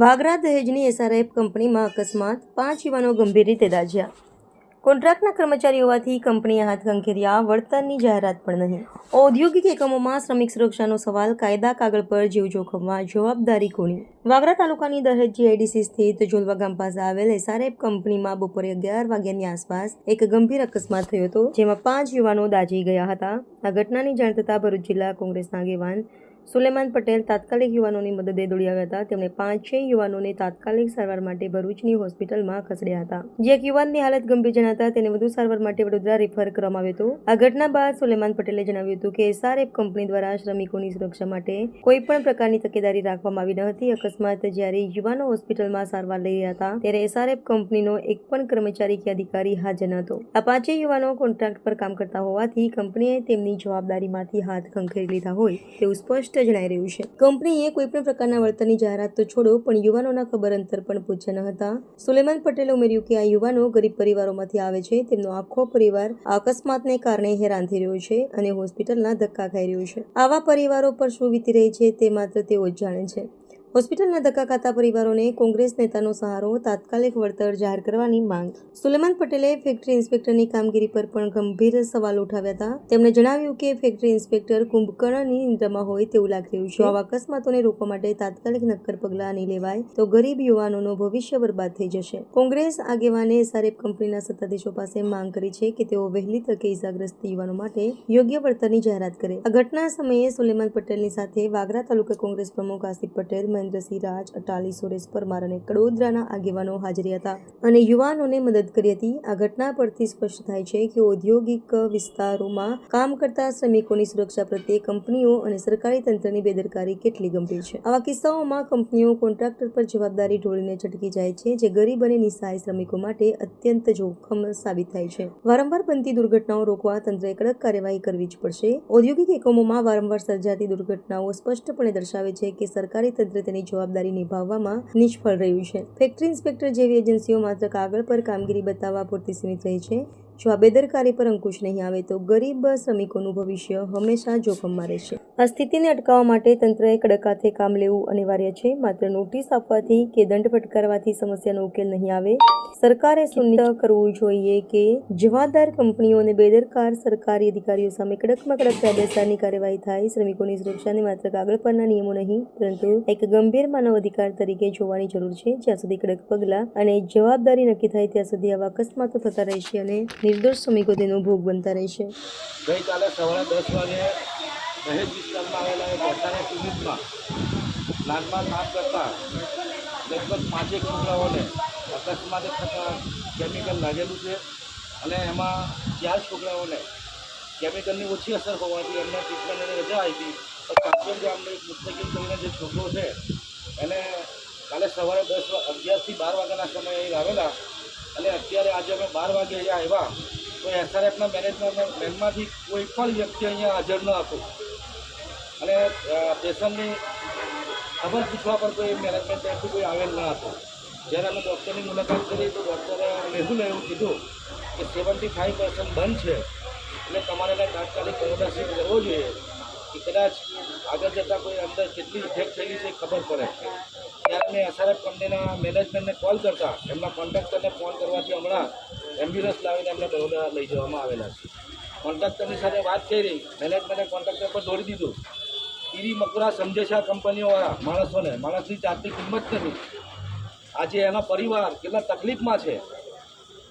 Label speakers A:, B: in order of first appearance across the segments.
A: Vagra દહેજની SRF કંપનીમાં અકસ્માત, પાંચ યુવાનો ગંભીર રીતે દાઝ્યા. કોન્ટ્રાક્ટના કર્મચારી હોવાથી કંપનીએ હાથ ખંખેર્યા, વળતરની જાહેરાત પણ નહીં. ઔદ્યોગિક એકમોમાં શ્રમિક સુરક્ષાનો સવાલ કાયદા કાગળ પર જીવ જોખમમાં જવાબદારી કોની? વાગરા તાલુકાની દહેજ જીઆઈડીસી સ્થિત જોલવા ગામ પાસે આવેલ એસઆરએફ કંપનીમાં બપોરે અગિયાર વાગ્યાની આસપાસ એક ગંભીર અકસ્માત થયો હતો, જેમાં પાંચ યુવાનો દાઝી ગયા હતા. આ ઘટનાની જાણ થતાં ભરૂચ જિલ્લા કોંગ્રેસના આગેવાન સુલેમાન પટેલ તાત્કાલિક યુવાનોની મદદે દોડી આવ્યા હતા. તેમણે પાંચેય યુવાનોને તાત્કાલિક સારવાર માટે ભરૂચની હોસ્પિટલમાં ખસેડ્યા હતા. જે એક યુવાનની હાલત ગંભીર જણાતા તેને વધુ સારવાર માટે વડોદરા રેફર કરવામાં આવ્યો હતો. આ ઘટના બાદ સુલેમાન પટેલે જણાવ્યું હતું કે એસઆરએફ કંપની દ્વારા શ્રમિકોની સુરક્ષા માટે કોઈ પણ પ્રકારની તકેદારી રાખવામાં આવી ન હતી. અકસ્માત જ્યારે યુવાનો હોસ્પિટલમાં સારવાર લઈ રહ્યા હતા ત્યારે એસઆરએફ કંપનીનો એક પણ કર્મચારી કે અધિકારી હાજર ન હતો. આ પાંચેય યુવાનો કોન્ટ્રાક્ટ પર કામ કરતા હોવાથી કંપનીએ તેમની જવાબદારીમાંથી હાથ ખંખેરી લીધા હોય તેવું સ્પષ્ટ જણાઈ રહ્યું છે. કંપનીએ કોઈ પણ પ્રકારના વળતરની જાહેરાત તો છોડો, પણ યુવાનોના ખબર અંતર પણ પૂછ્યા ન હતા. સુલેમાન પટેલે ઉમેર્યું કે આ યુવાનો ગરીબ પરિવારોમાંથી આવે છે. તેમનો આખો પરિવાર અકસ્માતને કારણે હેરાન થઈ રહ્યો છે અને હોસ્પિટલના ધક્કા ખાઈ રહ્યું છે. આવા પરિવારો પર શું વીતી રહી છે તે માત્ર તેઓ જ જાણે છે. હોસ્પિટલના ધક્કા ખાતા પરિવારોને કોંગ્રેસ નેતાનો સહારો, તાત્કાલિક વળતર જાહેર કરવાની માંગ. સુલેમાન પટેલે ફેક્ટરી ઇન્સ્પેક્ટરની કામગીરી પર પણ ગંભીર સવાલ ઉઠાવ્યા હતા. તેમણે જણાવ્યું કે ફેક્ટરી ઇન્સ્પેક્ટર કુંભકર્ણની નિંદ્રામાં હોય તેવું લાગી રહ્યું છે. આવા અકસ્માતોને રોકવા માટે તાત્કાલિક નક્કર પગલાં નહીં લેવાય તો ગરીબ યુવાનોનો ભવિષ્ય બરબાદ થઈ જશે. કોંગ્રેસ આગેવાને એસઆરએફ કંપનીના સત્તાધીશો પાસે માંગ કરી છે કે તેઓ વહેલી તકે ઇજાગ્રસ્ત યુવાનો માટે યોગ્ય વળતરની જાહેરાત કરે. આ ઘટના સમયે સુલેમાન પટેલની સાથે વાગરા તાલુકા કોંગ્રેસ પ્રમુખ આસિફ પટેલ મહેન્દ્રસિંહ રાજ, અટાલી સુરેશ પરમાર અને કડોદરાના આગેવાનો હાજરી હતા અને યુવાનોને મદદ કરી હતી. આ ઘટના પરથી સ્પષ્ટ થાય છે કે ઔદ્યોગિક વિસ્તારોમાં કામ કરતા શ્રમિકોની સુરક્ષા પ્રત્યે કંપનીઓ અને સરકારી તંત્રની બેદરકારી કેટલી ગંભીર છે. આવા કિસ્સાઓમાં કંપનીઓ કોન્ટ્રાક્ટર પર જવાબદારી ઢોળીને છટકી જાય છે, જે ગરીબ અને નિસહાય શ્રમિકો માટે અત્યંત જોખમ સાબિત થાય છે. વારંવાર બનતી દુર્ઘટનાઓ રોકવા તંત્રએ કડક કાર્યવાહી કરવી જ પડશે. ઔદ્યોગિક એકમોમાં વારંવાર સર્જાતી દુર્ઘટનાઓ સ્પષ્ટપણે દર્શાવે છે કે સરકારી તંત્ર તેની જવાબદારી નિભાવવામાં નિષ્ફળ રહ્યું છે. ફેક્ટરી ઇન્સ્પેક્ટર જેવી એજન્સીઓ માત્ર કાગળ પર કામગીરી બતાવવા પૂરતી સીમિત રહી છે. જો આ બેદરકારી પર અંકુશ નહીં આવે તો ગરીબ શ્રમિકોનું ભવિષ્ય હંમેશા જોખમમાં રહેશે. આ સ્થિતિને અટકાવવા માટે તંત્રએ કડક હાથે કામ લેવું અનિવાર્ય છે. માત્ર નોટિસ આપવાથી કે દંડ ફટકારવાથી સમસ્યાનો ઉકેલ નહીં આવે. સરકારે સુનિશ્ચિત કરવું જોઈએ કે જવાબદાર કંપનીઓ અને બેદરકાર સરકારી અધિકારીઓ સામે કડકમાં કડક કાયદેસરની કાર્યવાહી થાય. શ્રમિકોની સુરક્ષાને માત્ર કાગળ પરના નિયમો નહીં, પરંતુ એક ગંભીર માનવ અધિકાર તરીકે જોવાની જરૂર છે. જ્યાં સુધી કડક પગલાં અને જવાબદારી નક્કી થાય, ત્યાં સુધી આવા અકસ્માતો થતા રહેશે અને નિર્દોષ શ્રમિકો તેનો ભોગ બનતા રહેશે
B: ગઈકાલે સવારે દસ વાગે દહેજ વિસ્તારમાં આવેલા એક પોતાના ક્લિનિકમાં પ્લાન્ટમાં કામ કરતા લગભગ પાંચેક છોકરાઓને અકસ્માત કેમિકલ લાગેલું છે અને એમાં ચાર છોકરાઓને કેમિકલની ઓછી અસર હોવાથી એમને ટ્રીટમેન્ટની રજા આપી. હતી કાપડ ગામનો એક મુસ્તકીમ કરીને જે છોકરો છે, એને કાલે સવારે દસ અગિયારથી બાર વાગ્યાના સમયે આવેલા અને અત્યારે આજે અમે બાર વાગે અહીંયા આવ્યા, તો એસઆરએફના મેનેજમેન્ટ મેનમાંથી કોઈ પણ વ્યક્તિ અહીંયા હાજર ન હતો. અને પેશન્ટની ખબર પૂછવા પર કોઈ મેનેજમેન્ટ ત્યાંથી કોઈ આવેલ ન હતું. જ્યારે અમે ડૉક્ટરની મુલાકાત કરી, તો ડૉક્ટરે મેહુલે એવું કીધું કે સેવન્ટી ફાઈવ પર્સન્ટ બંધ છે. એટલે તમારે એને તાત્કાલિક શિફ્ટ કરવો જોઈએ, કે કદાચ આગળ જતાં કોઈ અંદર કેટલી ઇફેક્ટ થયેલી છે ખબર પડે. ત્યારે મેં એસઆરએફ કંપનીના મેનેજમેન્ટને કોલ કરતા એમના કોન્ટ્રાક્ટરને ફોન કરવાથી હમણાં એમ્બ્યુલન્સ લાવીને એમને બરોડા લઈ જવામાં આવેલા છે. કોન્ટ્રાક્ટરની સાથે વાત કરી મેનેજમેન્ટે કોન્ટ્રાક્ટર પર દોડી દીધું. ઈરી મકરા સમજે છે આ કંપનીઓવાળા માણસોને, માણસની જાતની કિંમત નથી આજે એનો પરિવાર કેટલા તકલીફમાં છે.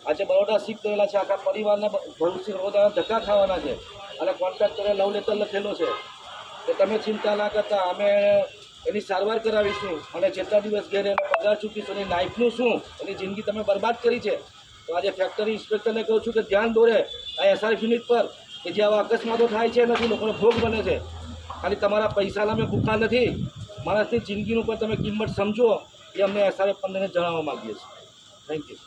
B: આજે બરોડા શીખ ગયેલા છે, આખા પરિવારને ભવિષ્ય બરોડા ધક્કા ખાવાના છે. અને કોન્ટ્રાક્ટરે લવ લેટર લખેલો છે. કે તમે ચિંતા ના કરતા, અમે એની સારવાર કરાવીશું અને જેટલા દિવસ ઘેર એનો પગાર ચૂકીશું એની લાઈફનું શું, એની જિંદગી તમે બરબાદ કરી છે. તો આજે ફેક્ટરી ઇન્સ્પેક્ટરને કહું છું કે ધ્યાન દોરે આ એસઆરએફ યુનિટ પર કે જે આવા અકસ્માતો થાય છે નથી લોકોનો ભોગ બને છે. ખાલી તમારા પૈસાના અમે ભૂખા નથી. માણસની જિંદગીનું પણ તમે કિંમત સમજો એ અમને એસઆરએફ પંદરને જણાવવા માગીએ છીએ. થેન્ક યુ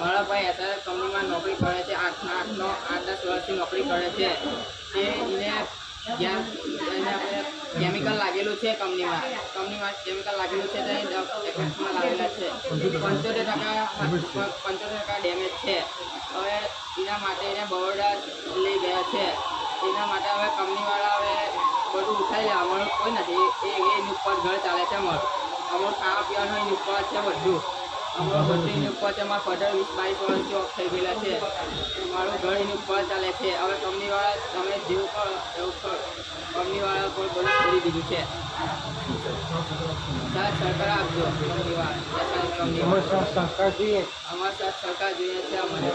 C: મારા ભાઈ એસઆરએફ કંપનીમાં નોકરી કરે છે. આઠના આઠનો, આઠ દસ વર્ષથી નોકરી કરે છે. એને જ્યાં કેમિકલ લાગેલું છે કંપનીમાં. કંપનીમાં કેમિકલ લાગેલું છે તે એફેક્ટમાં લાગેલા છે. પંચોતેર ટકા પંચોતેર ટકા ડેમેજ છે. હવે એના માટે એને બરોડા લઈ ગયા છે. એના માટે હવે કંપનીવાળા હવે બધું ઉઠાવી લે. અમારું કોઈ નથી. એ એની ઉપર ઘર ચાલે છે અમારું અમારું ખાવા પીવાનું એની ઉપર છે બધું. અમારું બધું ઉપર છે અમારા વીસ બાવીસ વર્ષથી ઓફ થઈ ગયેલા છે. મારું ઘર એની ચાલે છે. હવે કંપનીવાળા તમે જેવું પણ એવું કંપનીવાળા પણ બધું છોડી દીધું છે. સાથ સરકાર આપજો કંપનીવાળા. કંપનીવાળા
D: સરકાર જોઈએ.
C: અમારા સાથ છે. અમને